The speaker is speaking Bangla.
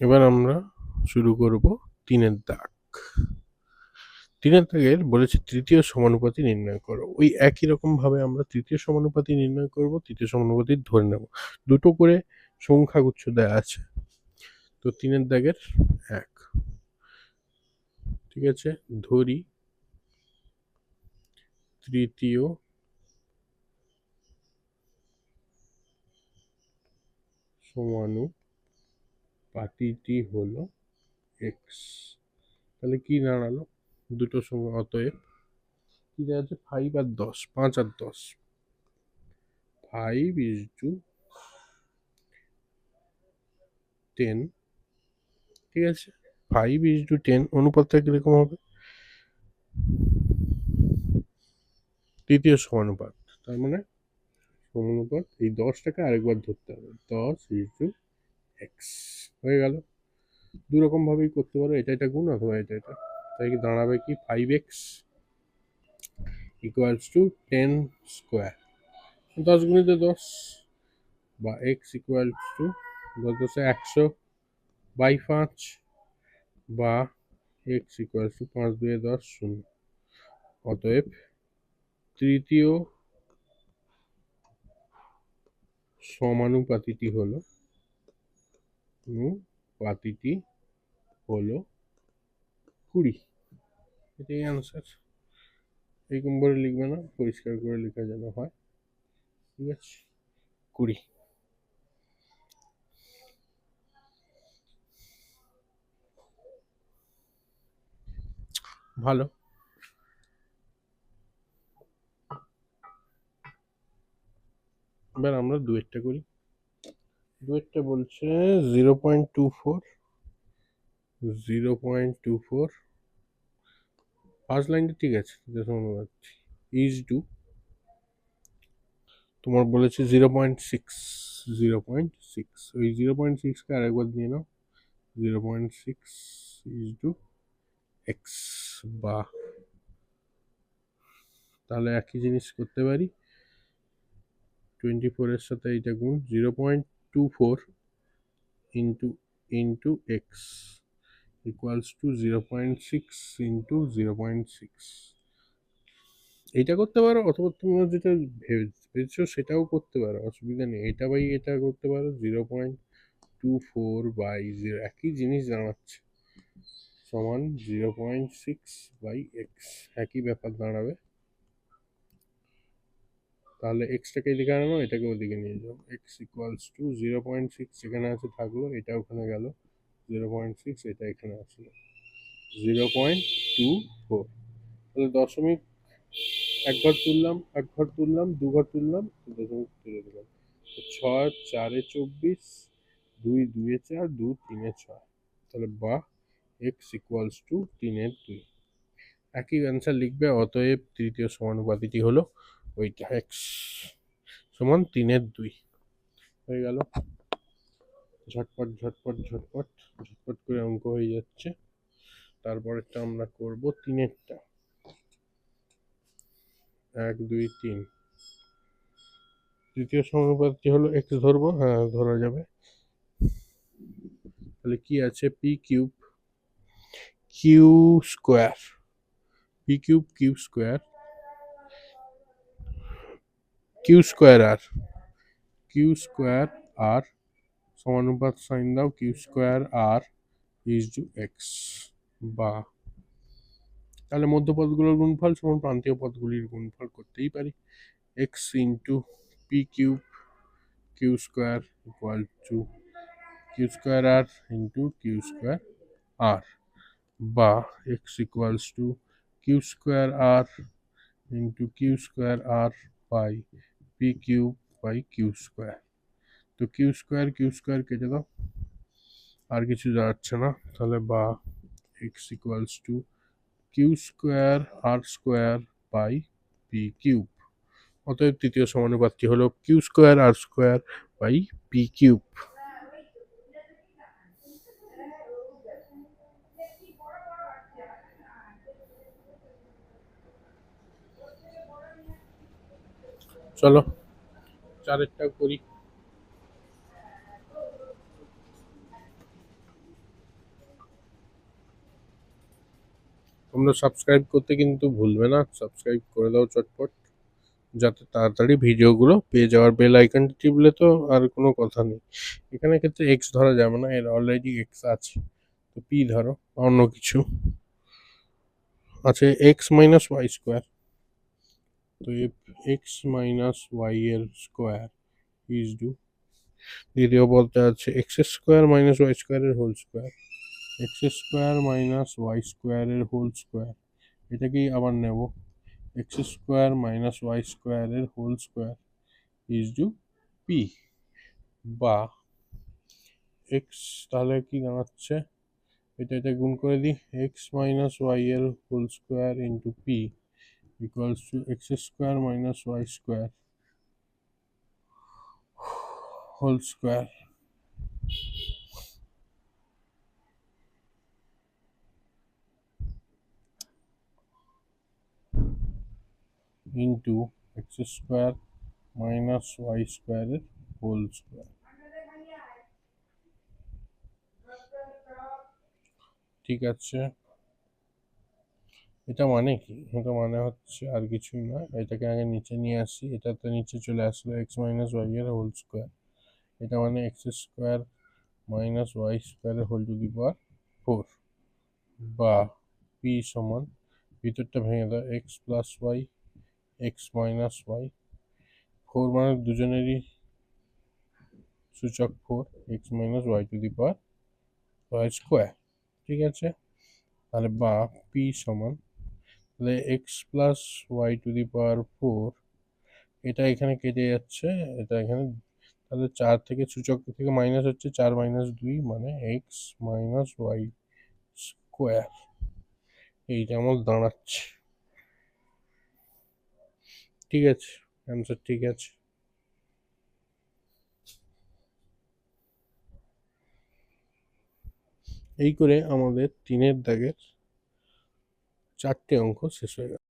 এবার আমরা শুরু করব তিনের দাগ। তিনের দাগের বলেছে তৃতীয় সমানুপাতি নির্ণয় করো। ওই একই রকম ভাবে আমরা তৃতীয় সমানুপাতি নির্ণয় করব, তৃতীয় সমানুপাতি ধরে নেব। দুটো করে সংখ্যাগুচ্ছ দেয়া আছে। তো তিনের দাগের এক। ঠিক আছে? ধরি তৃতীয় সমানুপাতিটি হলো এক্স তাহলে কি দাঁড়াল? দুটো সময় অতএব কি দেওয়া আছে? ফাইভ আর দশ, পাঁচ আর দশ। ফাইভ ইজ টু টেন ঠিক আছে? ফাইভ ইজ টু টেন অনুপাতটা কীরকম হবে? তৃতীয় সমানুপাত। তার মানে সমানুপাত, এই দশটাকে আরেকবার ধরতে হবে। দশ ইজ টু এক্স হয়ে গেল। দু রকম ভাবেই করতে পারো, এটা এটা গুণ অথবা এটা এটা। তাই কি দাঁড়াবে কি? Five x equals two ten square দশ গুণিত দশ বা এক্স ইকুয়ালস টু দশ দশে একশো বাই পাঁচ বা এক্স ইকুয়ালস টু পাঁচ দুয়ে দশ শূন্য। অতএব তৃতীয় সমানুপাতিটি হলো পাতিটি হলো কুড়ি। এটাই আনসার এইরকম করে লিখবে না, পরিষ্কার করে লেখা যেন হয়। ঠিক আছে? কুড়ি। ভালো। এবার আমরা দুয়েরটা করি। দুয়েরটা বলছে zero point two four, zero point two four. First লাইনটা ঠিক আছে ইজ টু তোমার বলেছে zero point six, zero point six. ওই জিরো পয়েন্ট সিক্সকে আরেকবার দিয়ে নাও। Zero point six is to x বা। তাহলে একই জিনিস করতে পারি। টোয়েন্টি ফোরের সাথে এইটা গুণ, zero point two four into into x equals to zero point six into zero point six এটা করতে পারো অথবা তোমরা যেটা ভেবেছো সেটাও করতে পারো, অসুবিধা নেই। এটা বাই এটা করতে পারো zero point two four by zero একই জিনিস দাঁড়াচ্ছে। সমান zero point six by x একই ব্যাপার দাঁড়াবে। তাহলে এক্সটাকে এদিকে আনানো, এটাকে ওদিকে নিয়ে যাও। X equals to zero point six এখানে আছে থাকল, এটা ওখানে গেল। জিরো পয়েন্ট সিক্স এটা এখানে আসলো। জিরো পয়েন্ট টু ফোর তাহলে দশমিক এক ঘর তুললাম এক ঘর তুললাম দু ঘর তুললাম, দশমিক তুলে দিলাম। ছয়, চারে চব্বিশ, দুই, দুয়ে চার, দু, তিনে ছয়। তাহলে বা এক্স ইকুয়ালস টু তিনের দুই। একই অ্যান্সার লিখবে, অতএব তৃতীয় সমানুপাতিটি হলো ওইটা এক্স সমান তিনের দুই। হয়ে গেল। ঝটপট ঝটপট ঝটপট ঝটপট করে অঙ্ক হয়ে যাচ্ছে। তারপরেরটা আমরা করব তিনেরটা। এক, দুই, তিন। তৃতীয় সমানুপাতটি হলো? এক্স ধরবো? হ্যাঁ ধরা যাবে। তাহলে কি আছে? P cube q square p cube q square q square r, q square r সমানুপাত sign দাও, q square r is to x, বা। তাহলে মধ্যপদগুলোর গুণফল সমান প্রান্তীয় পদগুলির গুণফল করতেই পারি। X into p cube q square equal to q square r into q square r বা x equals to q square r into q square r by p cube by q square তো কিউ স্কোয়ার কিউ স্কোয়ার কেটে দাও। আর কিছু যাচ্ছে না। তাহলে বা x equals to q square r square by p cube অতএব তৃতীয় সমানুপাতটি হলো q square r square by p cube চলো। চারেরটা করি। তোমরা সাবস্ক্রাইব করতে কিন্তু ভুলবে না। সাবস্ক্রাইব করে দাও চটপট। যাতে তাড়াতাড়ি ভিডিওগুলো পেয়ে যাওয়ার বেল আইকনটি টিপলে তো আর কোনো কথা নেই। এখানে ক্ষেত্রে এক্স ধরা যাবে না। এর অলরেডি এক্স আছে। তো পি ধরো। অন্য কিছু। আছে এক্স মাইনাস ওয়াই স্কোয়ার তো এক্স মাইনাস ওয়াই এর স্কোয়ার ইজ ডু দ্বিতীয় বলতে আছে এক্স স্কোয়ার মাইনাস ওয়াই স্কোয়ারের whole square x square minus y স্কোয়ারের হোল স্কোয়ার এটাকেই আবার নেব? এক্স স্কোয়ার মাইনাস ওয়াই স্কোয়ারের whole square is to p বা এক্স তাহলে কি দাঁড়াচ্ছে? এটা এটা গুণ করে দিই এক্স মাইনাস ওয়াই এর whole square into p equals to x square minus y square whole square into x square minus y স্কোয়ারের হোল স্কোয়ার ঠিক আছে এটা মানে কি? এটা মানে হচ্ছে আর কিছুই না। এটাকে আগে নিচে নিয়ে আসি। এটা তো নিচে চলে আসলো এক্স মাইনাস ওয়াই এর হোল স্কোয়ার এটা মানে এক্স স্কোয়ার মাইনাস ওয়াই স্কোয়ারের whole to the power four বা পি সমান ভিতরটা ভেঙে দাও। X plus y x minus y four মানে দুজনেরই সূচক four x minus y to the power y square ঠিক আছে? তাহলে বা পি সমান তাহলে x plus y to the power four এটা এখানে কেটে যাচ্ছে, এটা এখানে, তাহলে চার থেকে সূচক থেকে মাইনাস হচ্ছে চার মাইনাস দুই মানে এক্স মাইনাস ওয়াই স্কোয়ার এইটা আমার দাঁড়াচ্ছে। ঠিক আছে অ্যান্সার ঠিক আছে। এই করে আমাদের তিনের দাগের চারটে অঙ্ক শেষ হয়ে গেল।